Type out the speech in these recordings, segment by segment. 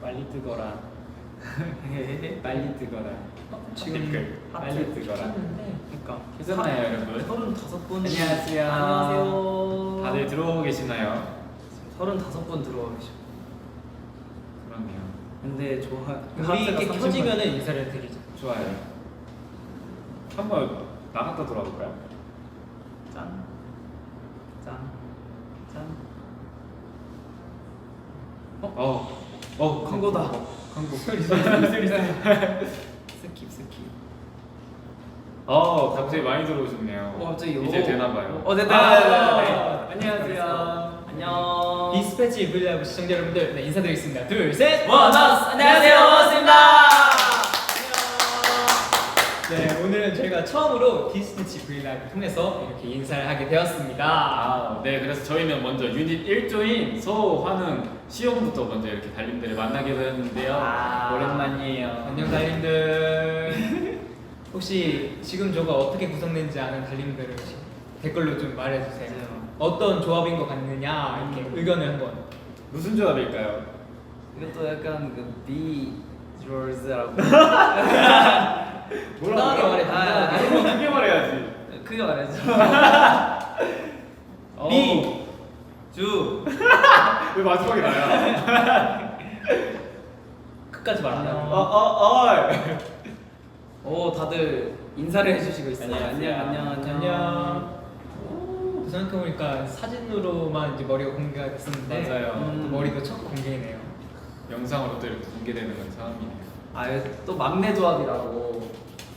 빨리 뜨거라. 빨리 뜨거라. 지금 댓글 빨리 뜨거라. 그러니까 괜찮나요 여러분? 서른다섯 분 안녕하세요. 안녕하세요. 다들 들어오고 계시나요? 서른다섯 분 들어와 계셔. 그럼요. 근데 좋아. 우리 이렇게 30분. 켜지면은 인사를 드리자. 좋아요. 한번 나갔다 돌아볼까요? 짠, 짠, 짠. 어, 어, 광고다. 광고. 소리 소리 소리 소리. 스킵 스킵. 어, 갑자기 많이 들어오셨네요. 어, 갑자기 이제 오. 되나 봐요. 어, 됐다. 아, 됐다. 네. 안녕하세요. 안녕. 디스패치 브이라이브 시청자 여러분들 네, 인사드리겠습니다 둘 셋! 원어스 안녕하세요 저희가 처음으로 디스패치 브이라이브 통해서 이렇게 인사를 하게 되었습니다 아, 네, 그래서 저희는 먼저 유닛 1조인 소 환웅 시험부터 먼저 이렇게 달님들을 만나게 되었는데요. 아. 오랜만이에요. 안녕 달님들 혹시 지금 조가 어떻게 구성된지 아는 달님들은 혹시 댓글로 좀 말해주세요 맞아요. 어떤 조합인 것 같느냐 이렇게 음. 의견을 한번 무슨 조합일까요? 이것도 약간 그 B 드로즈라고. 당당하게 말해, 당당하게. 아니, 크게 말해야지. 크게 말해줘. 어. B 주왜 마지막에 나야? 끝까지 말 안 어, 하고 어, 어. 오 다들 인사를 해주시고 있어요. 안녕하세요. 안녕 안녕 안녕. 안녕 또 생각해보니까 사진으로만 이제 머리가 공개가 됐었는데 맞아요. 음. 또 머리도 첫 공개네요 영상으로 또 이렇게 공개되는 건 처음이네요. 아또 막내 조합이라고.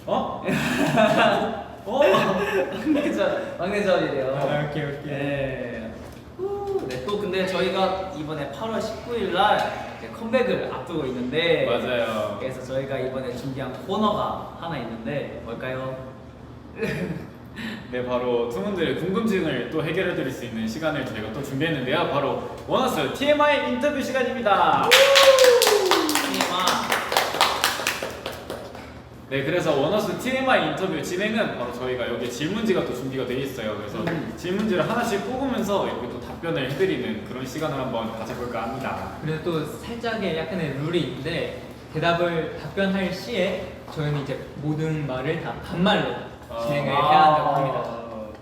어? 어? 막내 조합 막내 조합이래요. 아, 오케이, 오케이. 네. 후, 네, 또 근데 저희가 이번에 8월 19일 날 컴백을 앞두고 있는데 맞아요. 그래서 저희가 이번에 준비한 코너가 하나 있는데 뭘까요? 네, 바로 투문들의 궁금증을 또 해결해 드릴 수 있는 시간을 저희가 또 준비했는데요. 바로 원어스 TMI 인터뷰 시간입니다. TMI. 네, 그래서 원어스 TMI 인터뷰 진행은 바로 저희가 여기 질문지가 또 준비가 되어 있어요. 그래서 음. 질문지를 하나씩 뽑으면서 이렇게 또 답변을 해드리는 그런 시간을 한번 가져볼까 합니다. 그래서 또 살짝의 약간의 룰이 있는데 대답을 답변할 시에 저희는 이제 모든 말을 다 반말로 아. 진행을 해야 한다고 합니다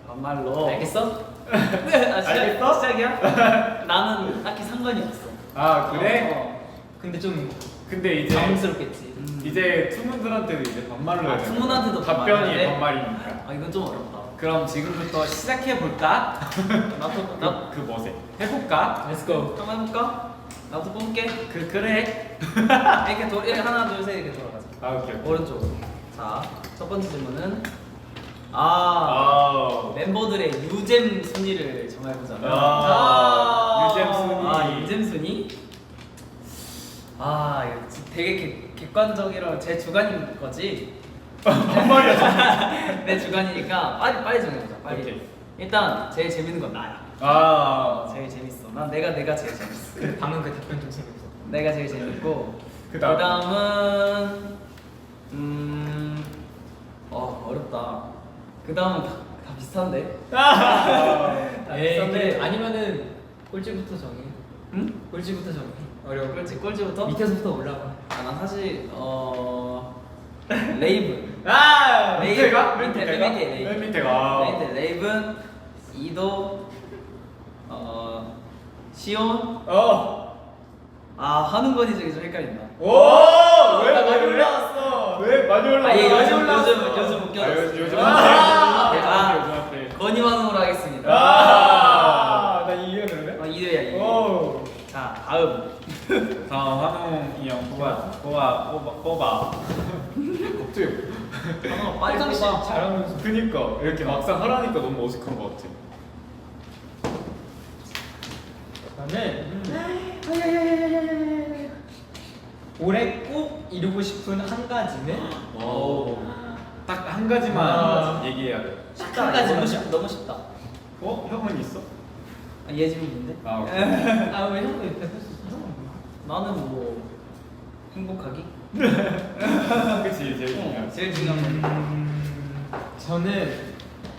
반말로. 알겠어? 아, 시작, 알겠어? 시작이야? 나는 딱히 상관이 없어. 아, 그래? 어. 근데 좀 근데 이제 당황스럽겠지 음. 이제 투문들한테도 이제 반말로 아, 해야 투문한테도. 답변이 반말인데? 반말이니까. 아 이건 좀 어렵다. 그럼 지금부터 시작해 볼까? 나도 나 그, 그 뭐세? 해볼까? Go 한번 해볼까? 나도 뽑을게. 그 그래. 이렇게 도 이렇게 하나 둘 셋 이렇게 돌아가자. 아 오케이. 오케이. 오른쪽으로. 자, 첫 번째 질문은 아, 아. 멤버들의 유잼 순위를 정해보자면 아. 유잼 순위. 아, 유잼 순위? 아, 이거 지- 되게 객, 객관적이라 제 주관인 거지. 반말이야. 내 주관이니까 빨리 빨리 정해보자. 빨리. 오케이. 일단 제일 재밌는 건 나야. 아. 제일 재밌어. 난 내가 내가 제일 재밌어. 그 방금 그 답변 좀 생겼어 내가 제일 재밌고 그다음. 그다음은 음. 어, 어렵다. 그다음은 다, 다 비슷한데. 아. 다 에이 비슷한데. 그래, 아니면은 꼴찌부터 정해 응? 꼴찌부터 정해 어려워 꼴찌 꼴찌부터? 밑에서부터 올라가 아, 난 사실 어 레이븐. 아. 레이븐. 밑에가? 밑에, 밑에가? 맨 밑에 레이븐. 맨 밑에가. 레이븐, 레이븐, 이도, 어 시온. 어. 아 하는 거니 저기 좀 헷갈린다. 오. 나왜 많이 왜? 올라왔어. 왜 많이 올라왔어? 아, 얘 요즘. 요즘 요즘 웃겨. 아, 요즘 요즘 아, 한테. 아. 요즘 한테. 건이환으로 하겠습니다. 아. 나 이겨 그러면? 어, 이도야 이. 오자 다음. 다음 환웅이 형 뽑아 뽑아 뽑아 뽑아. 갑자기. 빨리 평상시 뽑아. 잘하면서 그니까 이렇게 막상 하라니까 너무 어색한 것 같아. 저는 올해 꼭 이루고 싶은 한 가지는 오. 딱한 가지만 아. 얘기해야 돼. 쉽다. 한 가지 너무. 쉽 너무 쉽다. 어? 형은 있어? 아, 얘 질문인데. 아, 오케이. 아왜 형도 했었어? 나는 뭐 행복하기? 그치 제일 중요한. 제일 중요한 건. 음, 저는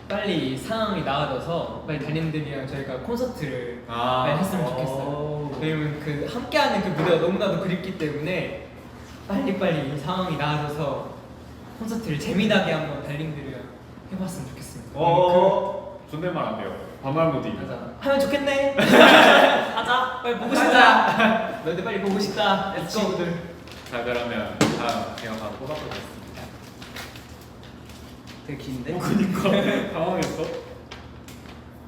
빨리 상황이 나아져서 빨리 달님들이랑 저희가 콘서트를 아. 빨리 했으면 좋겠어요. 오. 왜냐면 그 함께하는 그 무대가 너무나도 그립기 때문에 빨리 빨리 이 상황이 나아져서 콘서트를 재미나게 한번 달님들이랑 해봤으면 좋겠습니다. 어 존댓말 안 돼요. 반말 모드. 맞아. 하면 좋겠네. 하자. 빨리 보고 싶다. 너희들 빨리 보고 싶다. 친구들. 자 그러면 다음 제가 바로 뽑아보겠습니다. 되게 긴데. 어 그니까 당황했어.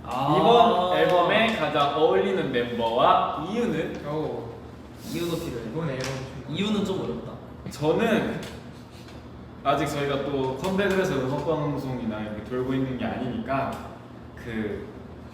아. 이번 앨범에 가장 어울리는 멤버와 이유는 오. 이유도 필요해. 이번 앨범 좀. 이유는 좀 어렵다. 저는 아직 저희가 또 컴백을 해서 음악 방송이나 이렇게 돌고 있는 게 아니니까 그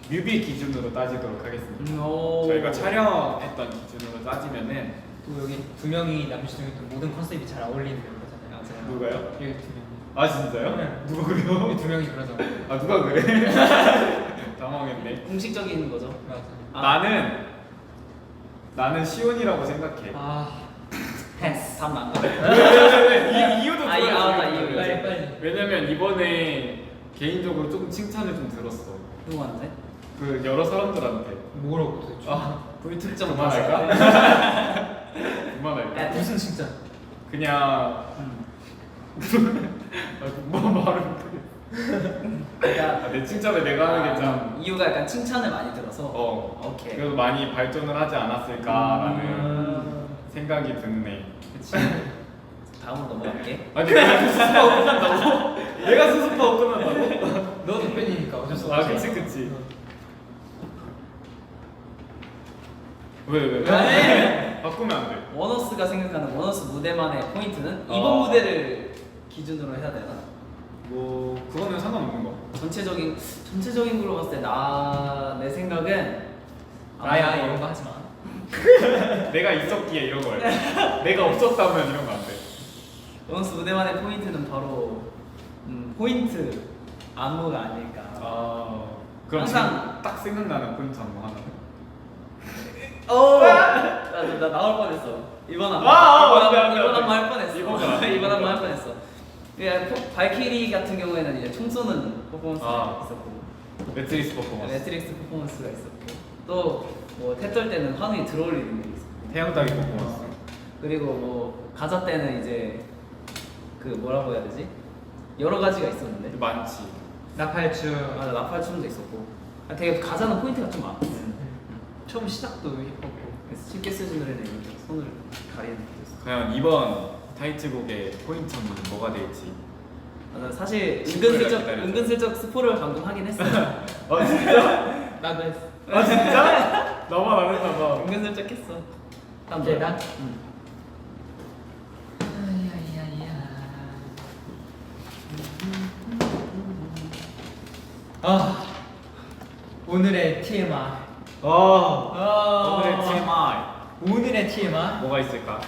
뮤비 기준으로 따지도록 하겠습니다. 음, 오. 저희가 촬영했던 기준으로 따지면은 또 여기 두 명이 남주중에 또 모든 컨셉이 잘 어울리는 멤버잖아요. 맞아요. 누가요? 여기 두 명. 아 진짜요? 네. 누가 그래요? 여기 두 명이 그러잖아. 아 누가 그래? 당황했네. 공식적인 거죠. 맞아. 아. 나는 나는 시온이라고 생각해. 아. 패스. 다음 안 가. 이, 이유도 아, 이유. 나왔다, 이유, 빨리 이유. 빨리. 왜냐면 이번에 개인적으로 조금 칭찬을 좀 들었어. 누구한테? 그 여러 사람들한테. 뭐라고 도대체? 아 불특정 그만할까? 진짜? 그냥 음. 아, 뭐 말을 그러니까 아, 내 칭찬을 내가 하는 게 참. 이유가 약간 칭찬을 많이 들어서. 어. 오케이. 그래도 많이 발전을 하지 않았을까라는 음. 생각이 드네. 그치. 다음으로 넘어갈게. 아니 내가 수습하고 끝난다고? 내가 수습하고 끝난다고? 너 대표님이니까 어쩔 수 아 없지. 그치 그치. 왜 왜? 왜? 왜? 바꾸면 안 돼. 원어스가 생각하는 원어스 무대만의 포인트는 어. 이번 무대를 기준으로 해야 되나? 뭐 그거는 상관없는 거. 전체적인 전체적인 걸로 봤을 때 나 내 생각은 나야 아마 이런 거 하지 마. 내가 있었기에 이런 걸. 내가 없었다면 이런 거 안 돼. 원어스 무대만의 포인트는 바로 음, 포인트 안무가 아닐까. 아 그럼 항상- 지금 딱 생각나는 포인트 한번 하나. 오! 나, 나, 나 나올 뻔했어. 이번 안무. 아, 아, 이번 안 돼, 안 안무 돼, 이번 안 돼. 안무 할 뻔했어. 이번 거안 돼, 이번 이번 안무 거할안 돼. 뻔했어. 포- 발키리 같은 경우에는 이제 총 쏘는 퍼포먼스가 아. 있었고. 매트리스 퍼포먼스. 매트릭스 퍼포먼스가 있었고 또뭐 태떨 때는 환웅이 들어올리는 게 있었고 태양 따기 퍼포먼스. 그리고 뭐 가자 때는 이제 그 뭐라고 해야 되지 여러 가지가 있었는데 많지. 나팔춤. 맞아 나팔 춤도 있었고 아, 되게 가자는 포인트가 좀 많았어 음. 처음 시작도 예뻤고. 그래서 쉽게 쓰는 노래는 이렇게 손을 가리는 게 있었어 과연 이번 타이틀곡의 포인트는 뭐가 될지. 맞아 사실 친구를 은근슬쩍. 은근슬쩍 스포를 방금 하긴 했어 아 진짜? 나도 했어. 아 진짜? 나만 안 했나 봐. 은근슬쩍 했어 다음 노래. 나? 응. 아 오늘의 TMI. 아아 오늘의 TMI 오늘의 TMI. 뭐가 있을까?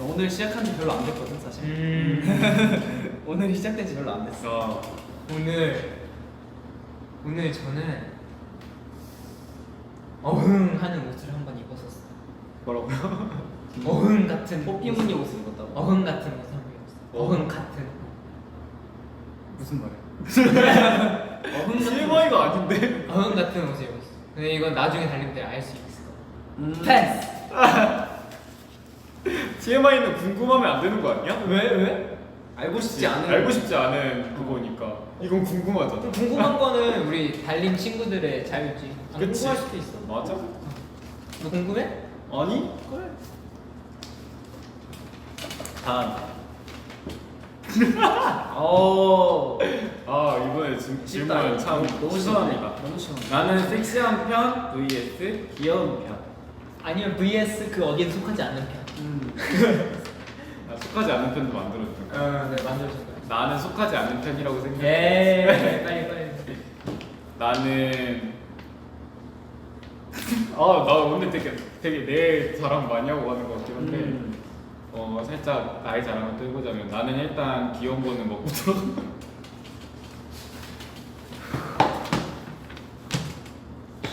오늘 시작한 지 별로 안 됐거든 사실 음 오늘이 시작된 지 별로 안 됐어 어 오늘 오늘 저는 어흥 하는 옷을 한 번 입었었어. 뭐라고요? 어흥 같은 뽀삐무늬 옷을 입었다고 어흥 같은 옷을 한 번 입었어. 어흥 같은. 무슨 말이야? 어흥 같은 TMI가 아닌데? 어흥 같은 옷을 입었어. 근데 이건 나중에 달릴 때 알 수 있을 거. 음. 패스. TMI는 궁금하면 안 되는 거 아니야? 왜 왜? 알고 싶지 않은 알고 싶지 않은 그거니까 이건 궁금하잖아. 좀 궁금한 거는 우리 달림 친구들의 자유지. 안 그치. 궁금할 수도 있어. 맞아? 너 궁금해? 아니? 그래. 다음 오아 이번에 지, 쉽다. 질문 참 너무 시원합니다. 너무 시원해. 나는 섹시한 편 vs 귀여운 편. 아니면 vs 그 어디에 속하지 않는 편. 음. 나 속하지 않는 편도 만들어준 거야. 어, 네 만들어줄 거야. 나는 속하지 않는 편이라고 생각해. 예. 빨리 빨리. 나는 아나 오늘 되게 되게 내 자랑 많이 하고 가는 것 같긴 한데 음. 어 살짝 나의 자랑을 또 해보자면 나는 일단 귀여운 거는 먹고 들어.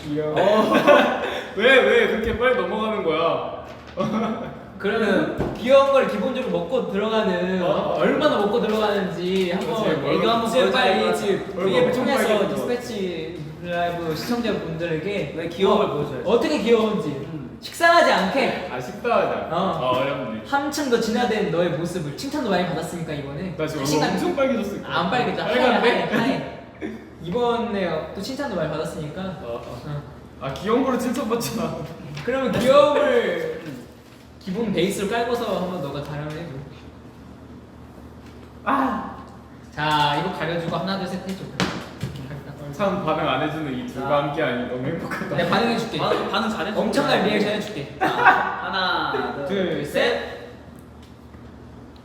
귀여워. 왜왜 그렇게 빨리 넘어가는 거야? 그러면 귀여운 걸 기본적으로 먹고 들어가는 어. 얼마나 먹고 들어가는지 한번 애교 한번 지금 보여줘야 통해서. 디스패치를 라이브 시청자분들에게 네, 귀여움을 어, 보여줘야죠. 어떻게 귀여운지 음. 식상하지 않게 아 식사하자. 어. 아 어렵네. 한층 더 진화된 너의 모습을 칭찬도 많이 받았으니까 이번에 나 지금 자신감 얼굴 엄청 빨개졌을 거야. 안 빨개져 빨간데? 하얘, 하얘. 이번에 또 칭찬도 많이 받았으니까 어, 어. 어. 아 귀여운 거로 칭찬받지 마. 그러면 귀여움을 기본 베이스로 깔고서 한번 너가 자랑을 해줘 아. 자 이거 가려주고 하나 둘 셋 해줘 참 반응 안 해주는 이 둘과 함께하니 너무 행복하다. 내가 반응해줄게 반응, 반응 잘해줘. 엄청난 리액션 해줄게 하나, 둘, 셋.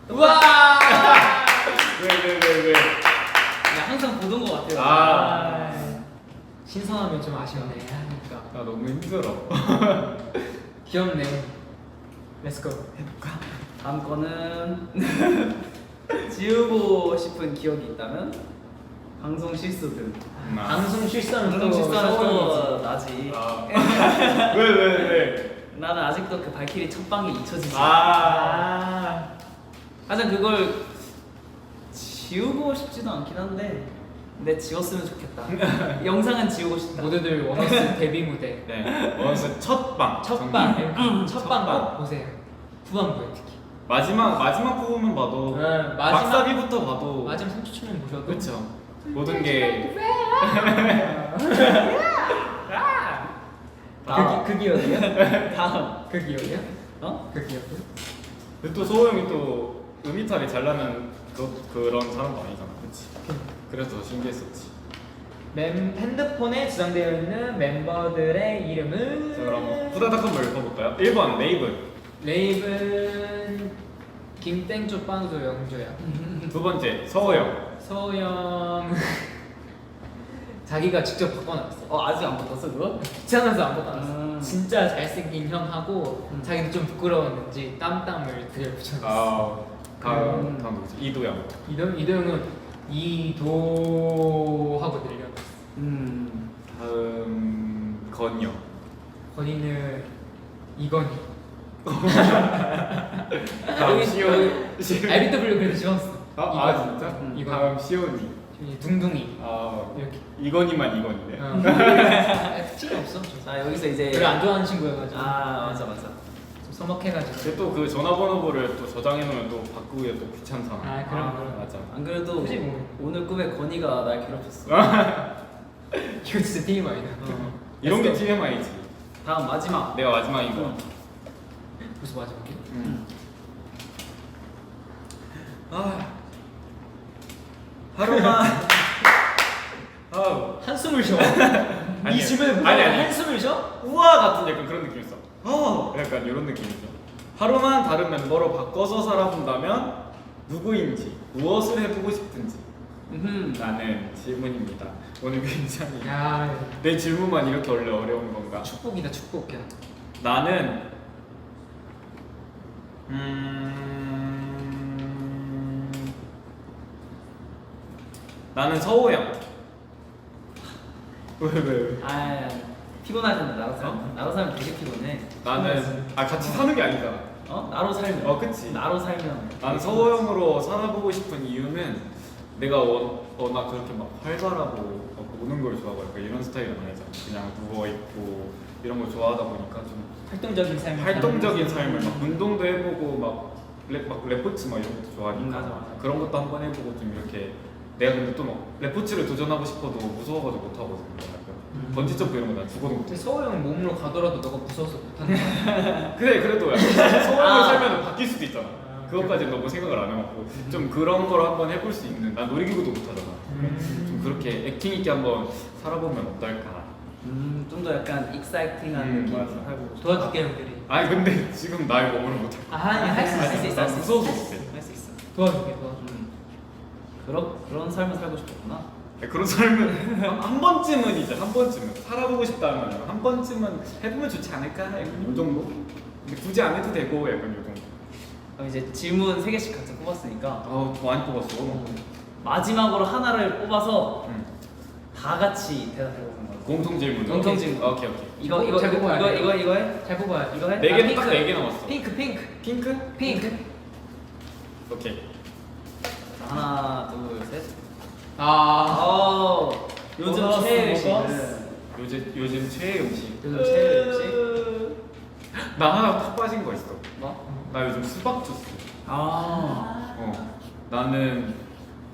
우와. 왜왜 왜 왜? 야, 항상 보던 것 같아요. 아. 신선하면 좀 아쉽네 하니까 나 너무 힘들어. 귀엽네 렛츠고 다음 거는 지우고 싶은 기억이 있다면 방송 실수들. 방송 실수하면 방송 또 실수하면 서운이지. 또 나지. 아. 왜왜 왜? 나는 아직도 그 발키리 첫 방이 잊혀지지. 아. 하여튼 그걸 지우고 싶지도 않긴 한데 근데 지웠으면 좋겠다. 영상은 지우고 싶다. 모두들 원어스 데뷔 무대 네. 원스 첫 방. 첫 방 음, 첫방 첫방. 꼭 보세요 후반부에 특히 마지막 마지막 부분만 봐도 네, 마지막- 박사비부터 봐도 마지막 3초 초면 보셔도 그렇죠. 모든 게 다음. 그, 기- 그 기억이야? 다음. 그 기억이야? 어? 그 기억이야? 근데 또 소호 형이 또 음이탈이 잘 나는 그, 그런 사람도 아니잖아. 그렇지. 그래서 더 신기했었지. 멤 핸드폰에 저장되어 있는 멤버들의 이름은 자 그럼 후다닥 한번 읽어볼까요? 1번 레이븐 레이븐 김땡조 빵조 영조야 두 번째 서호 형 서영 자기가 직접 바꿔놨어 어 아직 안 바꿨어 그거? 귀찮아서 안 바꿔놨어 음. 진짜 잘생긴 형하고 음. 자기도 좀 부끄러웠는지 땀땀을 그려 붙여놨어 아 다음 음. 다음 누구지? 이도영 이도, 이도영은 이도 하고 늘려 음. 다음 건영 건이는 이건희 다음 여기- 시온 RBW 그래도 지웠어 아, 아. 진짜? 음, 이건. 다음 시온이 이 둥둥이 아 이렇게 이건희만 이건희네 어. 아, 특징이 없어 좀. 자 여기서 이제 별로 안 좋아하는 친구여가지고 아 맞아 맞아. 좀 서먹해가지고 근데 또그 전화번호를 또 저장해놓으면 또 바꾸기가 또 귀찮잖아 아 그럼 아, 그럼 맞아 안 그래도 뭐. 오늘 꿈에 건이가 날 괴롭혔어. 이거 진짜 TMI다 어. 이런 게. TMI지 다음 마지막. 내가 마지막인 거야 벌써 마지막이야? 음. 아 하루만. 아 한숨을 쉬어. 이 질문에 아니, 뭐야 아니. 한숨을 쉬어? 우와 같은 약간 그런 느낌이었어. 어. 약간 이런 느낌이죠 하루만 다른 멤버로 바꿔서 살아본다면 누구인지 무엇을 해보고 싶은지. 음. 라는 질문입니다. 오늘 굉장히 야. 내 질문만 이렇게 원래 어려운 건가? 축복이다 축복 야 나는 음 나는 서호 형. 왜 왜 왜? 아 피곤하잖아 나로 살면. 어? 나로 살면 되게 피곤해. 나는 아 같이 사는 게 아니잖아. 어? 나로 살면. 어, 그치. 나로 살면. 나는 서호 형으로 살아보고 싶은 이유는 내가 워, 워낙 그렇게 막 활발하고 막 노는 걸 좋아하고 약간 이런 스타일은 아니잖아. 그냥 누워 있고 이런 걸 좋아하다 보니까 좀 활동적인 삶을 활동적인 삶을 막 운동도 해보고 막, 랩, 막 레포츠 막 이런 것도 좋아하니까 음, 맞아, 맞아. 그런 것도 한번 해보고 좀 이렇게 내가 근데 또 막 레포츠를 도전하고 싶어도 무서워가지고 못 하거든 약간 음. 번지점프 이런 거난 죽어도 근데 못해 서호 형 몸으로 가더라도 너가 무서워서 못하는 거야 그래 그래도 약간 소원을 아. 살면 바뀔 수도 있잖아 아, 그것까지 너무 생각을 안 해봤고 좀 그런 걸 한번 해볼 수 있는 난 놀이기구도 못하잖아 음. 좀 그렇게 액팅 있게 한번 살아보면 어떨까 음, 좀더 약간 익사이팅한 음, 느낌 맞아. 싶다. 도와줄게 형들이 아니 근데 지금 나의 몸으로 못해 아 아니 할 수 있어 할 수 있어 난 할수 있어 무서워서 못해 할수 있어. 도와줄게 도와줄게 음. 그런 그런 삶을 살고 싶었구나. 그런 삶은 한, 한 번쯤은 이제 한 번쯤은 살아보고 싶다면 한 번쯤은 해보면 좋지 않을까 약간 요 정도 근데 굳이 안 해도 되고 약간 요 정도 그럼 이제 질문 세 개씩 각자 뽑았으니까 아우 더 많이 뽑았어 마지막으로 하나를 뽑아서 응. 다 같이 대답해 보는 거야. 공통 질문 공통 질문. 아, 오케이 오케이 이거 이거 잘 이거 뽑아야 이거 돼요. 이거 이거 해. 잘 뽑아야 이거 해. 네 아, 개는 핑크. 딱네 개 남았어 핑크 핑크 핑크? 핑크 오케이 자, 하나 둘 셋. 아어 요즘 보너스 최애 보너스. 음식은 요즘 요즘 최애 음식. 요즘 최애 음식? 나 하나 탁 빠진 거 있어. 뭐? 나 요즘 수박 주스. 아. 어. 나는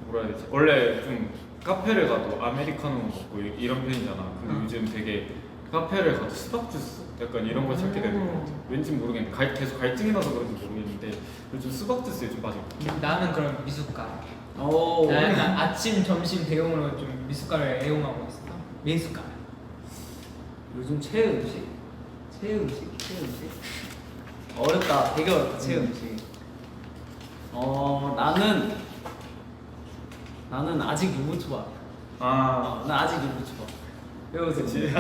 뭐라 해야 되지? 원래 좀 카페를 가도 아메리카노 먹고 이- 이런 편이잖아. 근데 응. 요즘 되게 카페를 가도 수박 주스 약간 이런 걸 찾게 되는 것 같아. 왠지 모르겠는데 갈- 계속 갈증이 나서 그런지 모르겠는데 요즘 수박 주스에 좀 같아. 나는 그럼 미숫가루. 오. 나 약간 아침, 점심 대용으로 좀 미숫가루를 애용하고 있어. 미숫가루. 요즘 최애 음식? 최애 음식? 최애 음식? 어렵다. 되게 어렵다. 최애 음식. 어 나는 나는 아직 유부초밥. 아, 어, 나 아직 유부초밥. 왜 웃어? 그치.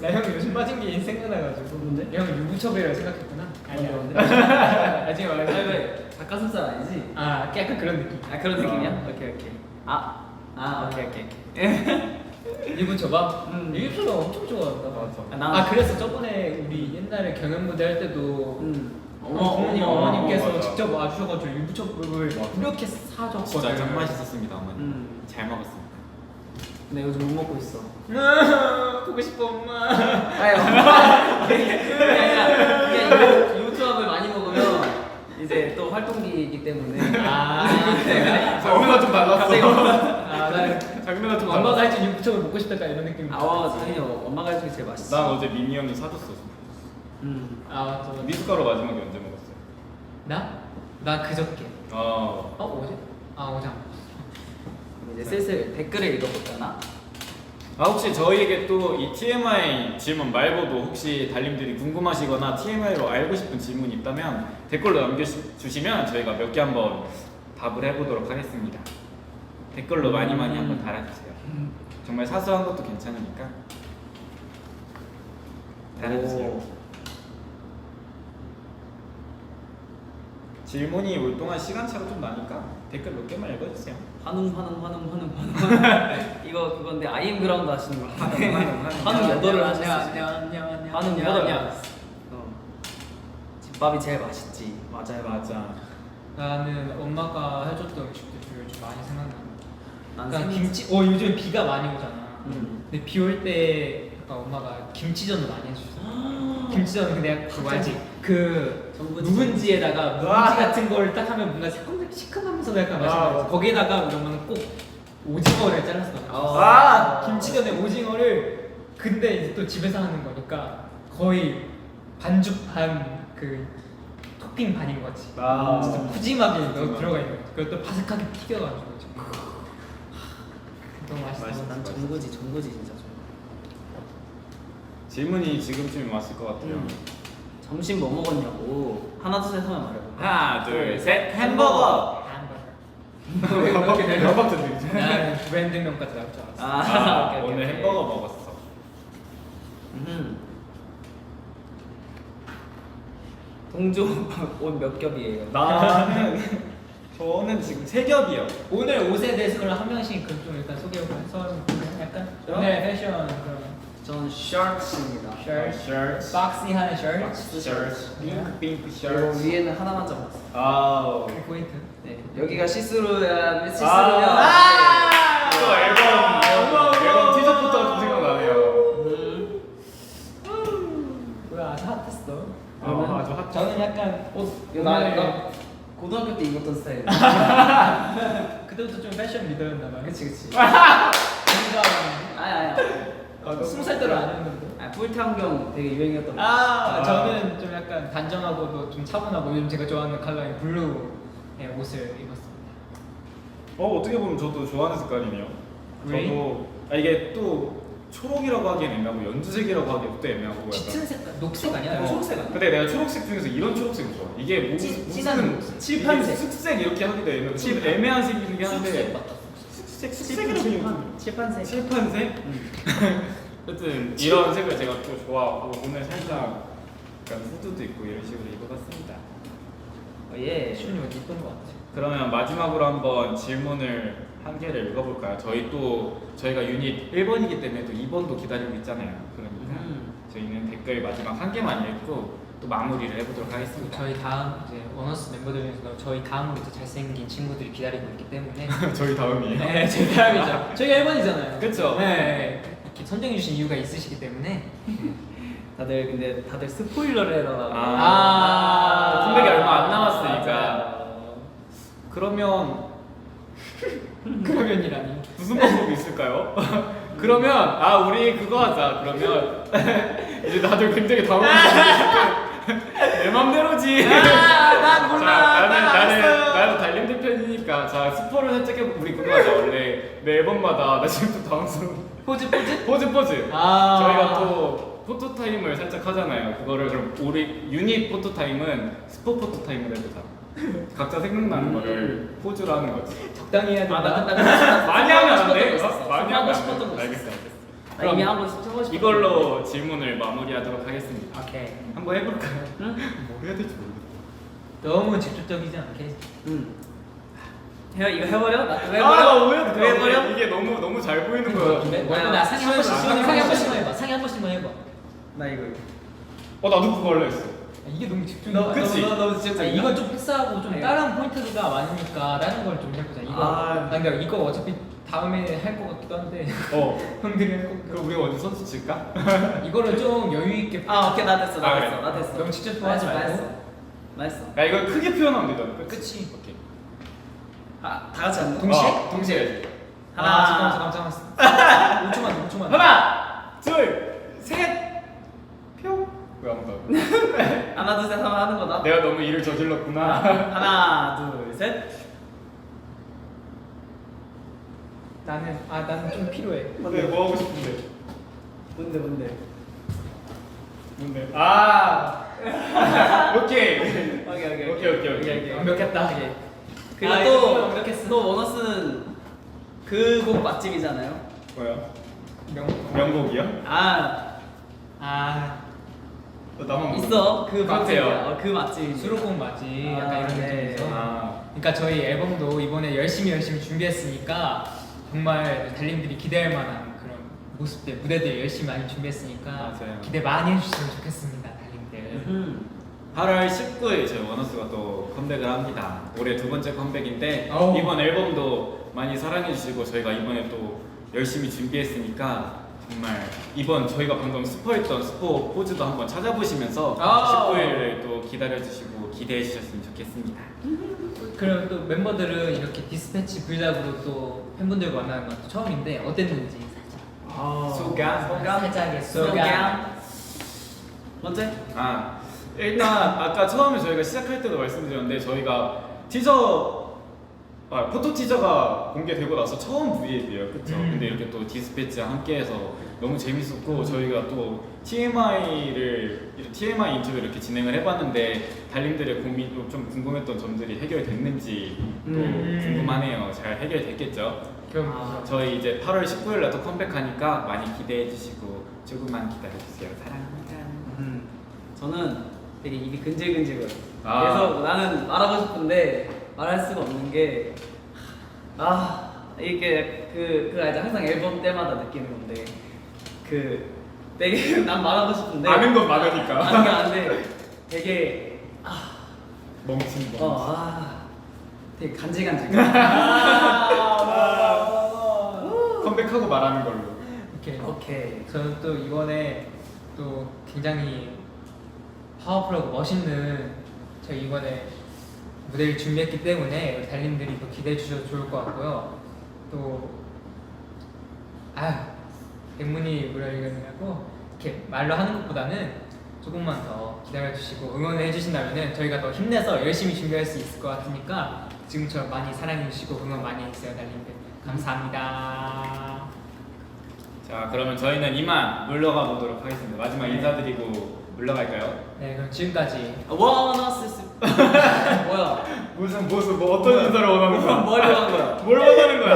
나형 요즘 빠진 게 생각나가지고. 뭔데? 형 유부초밥이라고 생각했구나. 아직 왜, 말해. 왜? 닭가슴살 아니지? 아, 약간 그런 느낌. 아 그런 느낌이야? 오케이 오케이. 아, 아 오케이 오케이. 오케이. 유부초밥? 음. 유부초밥 엄청 좋아한다. 맞아. 아, 난- 아, 그래서 저번에 우리 옛날에 경연 무대 할 때도 음. 어머, 부모님, 어머, 어머님께서 맞아. 직접 와주셔가지고 유부초밥을 맞아. 이렇게 사줬거든. 진짜 짱 맛있었습니다, 어머니. 음. 잘 먹었습니다. 근데 요즘 못 먹고 있어. 음, 보고 싶어 엄마. 아니 엄마 그게 아니라 그게 아니라 유부초밥을 많이 먹으면 이제 또 활동기이기 때문에 아, 장르가 좀 달랐어. 갑자기 엄마 아, 나 장르가 좀 엄마가 달랐어. 할줄 유부초밥 먹고 싶다 이런 느낌. 아 와 당연히 엄마가 해주는 게 제일 맛있어. 난 어제 민이 형이 사줬어. 음. 아. 맞아. 미숫가루 마지막에 언제 먹었어요? 나? 나 그저께. 아, 어, 어제? 아, 어제. 안 먹었어. 이제 슬슬 댓글을 읽어볼까나? 아 혹시 저희에게 또 이 TMI 질문 말고도 혹시 달님들이 궁금하시거나 TMI로 알고 싶은 질문이 있다면 댓글로 남겨주시면 저희가 몇 개 한번 답을 해보도록 하겠습니다. 댓글로 많이 많이 한번 달아주세요. 정말 사소한 것도 괜찮으니까 달아주세요. 오. 질문이 올 동안 시간차가 좀 나니까 댓글 몇 개만 읽어주세요. 환웅 환웅 환웅 환웅 환웅 이거 그건데 아이엠 그라운드 하시는 거 환웅, 환웅, 환웅. 환웅 여덟을 하셨어요. 안녕, 여덟 안녕. 어. 집밥이 제일 맛있지 맞아요 맞아. 나는 엄마가 해줬던 음식들 중에 좀 많이 생각나. 난 그러니까 김치. 어 요즘 비가 많이 오잖아. 음. 근데 비 올 때 엄마가 김치전을 많이 해주셨어. 김치전 근데 약간 그거 알지? 그 전분지. 묵은지에다가 묵은지 와. 같은 걸 딱 하면 뭔가 새콤 시큼하면서도 약간 아, 맛있는 맞아. 거기에다가 우리 엄마는 꼭 오징어를 잘라서 넣어. 아. 김치전에 오징어를 근데 이제 또 집에서 하는 거니까 거의 반죽 반 그 토핑 반인 거지. 아. 진짜 푸짐하게 푸짐하게. 들어가 있는 거지. 그것도 바삭하게 튀겨가지고 지금. 너무 맛있어. 난 전구지 전구지 진짜 질문이 지금쯤 왔을 것 같아요. 음. 점심 뭐 먹었냐고 하나 둘셋 하면 말해봐 하나, 둘, 셋, 햄버거. 햄버거. 햄버거 드리죠. 나는 브랜드 명까지 나올 줄 알았어. 아, 아, 오케이, 오케이, 오늘 오케이. 햄버거 먹었어. 음. 동조 옷몇 겹이에요? 나는 저는 지금 세 겹이요. 오늘 옷에 대해서 그럼 한 명씩 그좀 일단 소개해서 약간 그럼? 오늘 패션 그 럼전 셔츠입니다 셔츠, 셔츠, 박시한 셔츠, 셔츠, 핑크 핑크 그리고 셔츠. 위에는 하나만 아우. 그 포인트. 네 여기가 시스루야 시스루면 아. 네. 또 앨범 앨범 티저부터 좀 생각나네요. 음. 뭐야 아주 핫했어. 아, 아주 핫. 저는 약간 옷 이거 나, 나 고등학교 때 입었던 스타일 그때부터 좀 패션 리더였나 봐요. 그치 그치 공부하는. 아니 아니 아, 스무 살 때로 안 했는데. 아 뿔테 안경 되게 유행이었던 거 아, 아. 저는 좀 약간 단정하고도 좀 차분하고 요즘 제가 좋아하는 컬러인 블루의 옷을 입었습니다. 어 어떻게 보면 저도 좋아하는 색깔이네요. 왜? 저도 아 이게 또 초록이라고 하기엔 애매하고 연두색이라고 하기엔 또 애매하고 약간. 짙은 색깔, 녹색 아니야? 어, 초록색 아니야? 근데 내가 초록색 중에서 이런 초록색을 좋아. 이게 뭐, 찌- 무슨 녹색. 칠판색, 쑥색 이렇게 하기도 애매하고 좀. 애매한 색이긴 쑥색 한데 맞다. 쑥색, 쑥색이라고 해요. 칠판색 칠판색? 어쨌든 이런 색을 제가 또 좋아하고 오늘 살짝 약간 후드도 있고 이런 식으로 입어봤습니다. 어, 예 시훈이 옷 이쁜 것 같아. 그러면 마지막으로 한번 질문을 한 개를 읽어볼까요? 저희 또 저희가 유닛 1번이기 때문에 또 2번도 기다리고 있잖아요. 그러니까 음. 저희는 댓글 마지막 한 개만 읽고 또 마무리를 해보도록 하겠습니다. 저희 다음 이제 원어스 멤버들 중에서 저희 다음으로 더 잘생긴 친구들이 기다리고 있기 때문에 저희 다음이에요. 네, 저희 다음이죠. 저희가 1번이잖아요. 그쵸? 네, 이렇게 선정해 주신 이유가 있으시기 때문에 다들 근데 다들 스포일러를 해달라고. 아. 컴백이 얼마 안 남았으니까. 맞아요. 그러면 그러면이라니. 무슨 방법이 있을까요? 그러면 아 우리 그거 하자. 그러면 이제 다들 굉장히 당황했는데 내 맘대로지. 난 몰라. 자, 나는 난 나는 알았어요. 나는 달림대 편이니까 자 스포를 살짝 해보 우리 그거 하자 원래 매 앨범마다 나 지금 좀 당황스러워. 포즈 포즈. 포즈 포즈. 아. 저희가 또 포토 타임을 살짝 하잖아요. 그거를 그럼 우리 유닛 포토 타임은 스포 포토 타임을 해보자. 각자 생각나는 음. 거를 포즈로 하는 거지. 적당히 해야 된다. 아, 나 그때 많이 하면 안 돼. 어? 많이 하고 싶었던 안거 돼. 알겠어, 있었어. 알겠어. 나 이미 하고 싶- 하고 싶었던 이걸로 질문을 마무리하도록 하겠습니다. 오케이. 한번 해볼까요? 응? 뭐 해야 될지 모르겠어. 너무 직접적이지 않게. 응. 해 이거 해버려? 나 아, 해버려? 나 오해도 왜 해버려? 이게 너무 너무 잘 보이는 거야. 뭐야? 나 상의 한 번씩 아, 상의 한 번씩만 해봐. 상의 한 번씩만 해봐. 나 이거. 어 나도 그거 할래 했어. 아, 이게 너무 집중. 너- 그치? 너, 너, 너 진짜 아, 이건 좀 패스하고 좀 네. 다른 포인트가 많으니까 다른 걸 좀 해보자. 이거. 아. 난 근데 이거 어차피 다음에 할 것 같기도 한데 어. 형들이 할 것. 그럼 우리 언제 선수 칠까? 이거를 좀 여유 있게. 아 오케이 나 됐어 나 아, 됐어 그래. 나 됐어. 너무 직접 하지 나 말고. 했어. 야 이거 크게 표현하면 되잖아. 그치. 오케이. 아다 같이 안 돼? 동시에? 어, 동시에 해야지. 하나. 아, 잠깐만 잠깐만. 5초만 5초만. 하나, 둘, 셋, 뿅. 왜 아무도 안 해? 하나 둘셋 하면 하는 거다. 내가 너무 일을 저질렀구나. 하나 둘 셋. 나는 아 나는 좀 필요해. 네, 뭐 하고 싶은데? 뭔데 뭔데? 뭔데? 아, 오케이. 오케이 오케이 오케이, 오케이, 오케이. 완벽했다. 예. 그리고 아, 이거 또, 완벽했어. 또 원어스는 그 곡 맛집이잖아요. 뭐야? 명. 명곡이야? 아 아 너 나만 모르는 있어 그 카페요. 맛집이야. 어, 그 맛집. 수록곡 맞지. 약간 아, 이런 네. 느낌에서. 아, 그러니까 저희 앨범도 이번에 열심히 열심히 준비했으니까 정말 달님들이 기대할 만한 그런 모습들 무대들 열심히 많이 준비했으니까 맞아요. 기대 많이 해주시면 좋겠습니다 달님들. 음. 8월 19일 저희 원어스가 또 컴백을 합니다. 올해 두 번째 컴백인데 어우. 이번 앨범도 많이 사랑해 주시고 저희가 이번에 또 열심히 준비했으니까 정말 이번 저희가 방금 스포했던 스포 포즈도 한번 찾아보시면서 아. 19일을 또 기다려 주시고 기대해 주셨으면 좋겠습니다. 그럼 또 멤버들은 이렇게 디스패치 브이라고로 또 팬분들과 만나는 건또 처음인데 어땠는지 아. 소감? 소감? 살짝의 소감. 소감. 먼저. 아 일단 아까 처음에 저희가 시작할 때도 말씀드렸는데 저희가 티저 아, 포토 티저가 공개되고 나서 처음 V앱이에요, 그렇죠? 음. 근데 이렇게 또 디스패치와 함께해서 너무 재밌었고 저희가 또 TMI를 TMI 인터뷰를 이렇게 진행을 해봤는데 달님들의 고민도 좀 궁금했던 점들이 해결됐는지 또 음. 궁금하네요. 잘 해결됐겠죠? 그럼 아. 저희 이제 8월 19일 날 또 컴백하니까 많이 기대해 주시고 조금만 기다려 주세요. 사랑합니다. 음. 저는 되게 입이 근질근질거려. 아. 그래서 나는 말하고 싶은데 말할 수가 없는 게 아. 이게 그, 그 알죠? 항상 앨범 때마다 느끼는 건데 그 되게 난 말하고 싶은데 아는 건 많으니까. 아는 게 아는데 되게 멍친 거. 어, 아 되게 간질간질. 컴백하고 말하는 걸로. 오케이. 오케이. 저는 또 이번에 또 굉장히 파워풀하고 멋있는 저희 이번에 무대를 준비했기 때문에 달님들이 또 기대해 주셔도 좋을 것 같고요. 또 아휴 백문이 무료이냐고 이렇게 말로 하는 것보다는 조금만 더 기다려 주시고 응원을 해주신다면은 저희가 더 힘내서 열심히 준비할 수 있을 것 같으니까 지금처럼 많이 사랑해 주시고 응원 많이 해주세요 달님들 감사합니다. 자, 그러면 저희는 이만 물러가 보도록 하겠습니다. 마지막 인사드리고 물러갈까요? 네 그럼 지금까지 원어스 뭐야? 무슨 무슨 뭐 어떤 인사를 원하는 거야? 뭘한 거야? 뭘 원하는 거야?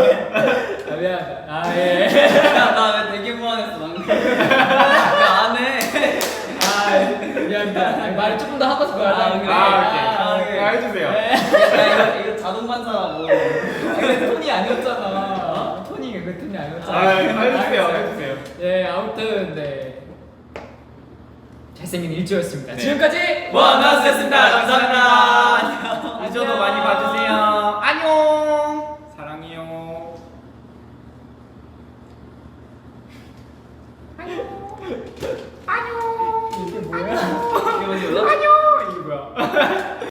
아 미안 아 예. 나왜 되게 무안했어 방금. 왜안 해? 아 미안합니다. 아니, 말을 조금 더 하고 싶어요. 아, 그래. 아, 오케이. 아, 아, 오케이. 해주세요. 야 이거 이거 자동 반사라고. 그 톤이 아니었잖아. 톤이 그 톤이 아니었잖아. 아, 해주세요. 해주세요. 예 아무튼 네 잘생긴 일주였습니다. 네. 지금까지 원하우스였습니다. 감사합니다. 이주도 많이 봐주세요.